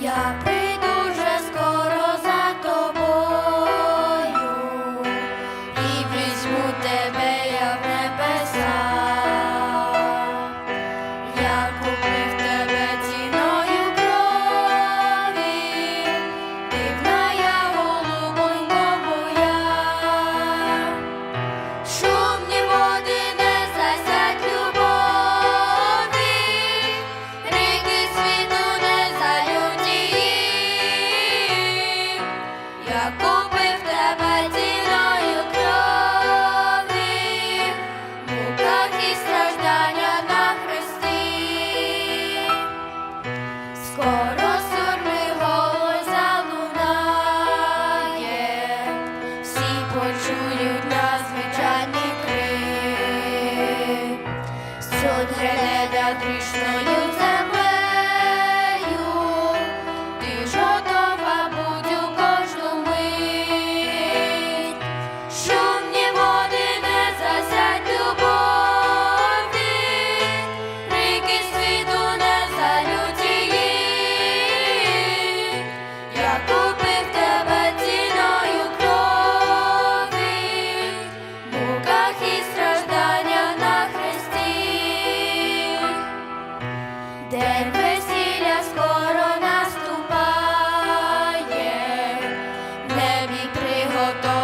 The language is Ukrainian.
yeah. я купив тебе ціною крові, в і страждання на хресті, скоро сурми залунає, всі почують надзвичайний крик, суд гренеда трішною. todo.